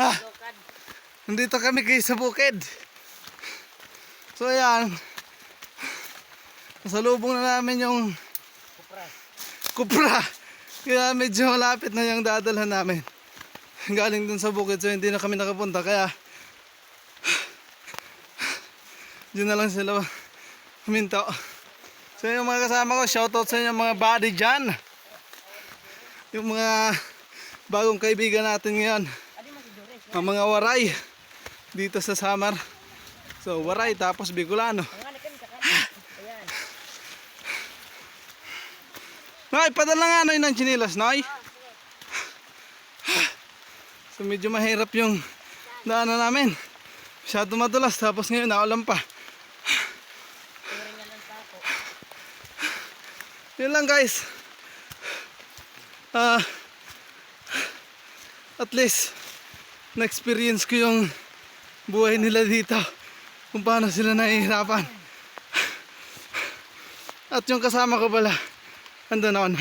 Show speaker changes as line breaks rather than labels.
Ha? Nandito kami kay sa bukid. So ayan. Nasalubong na namin yung
Kupra.
kupra. Kaya medyo malapit na yung dadalhan namin. Galing dun sa bukid so hindi na kami nakapunta kaya Diyan na lang sila huminto. So yung mga kasama ko, shoutout sa inyo mga body dyan. Yung mga bagong kaibigan natin ngayon. Ang mga waray dito sa Samar. So waray tapos Bicolano. Nay, padala nga Noy ng chinilas, Noy. So medyo mahirap yung daanan namin. Masyado madulas tapos ngayon naulan pa. Yun lang guys. Ah, at least na-experience ko yung buhay nila dito. Kung paano sila nahihirapan. At yung kasama ko pala, andun on.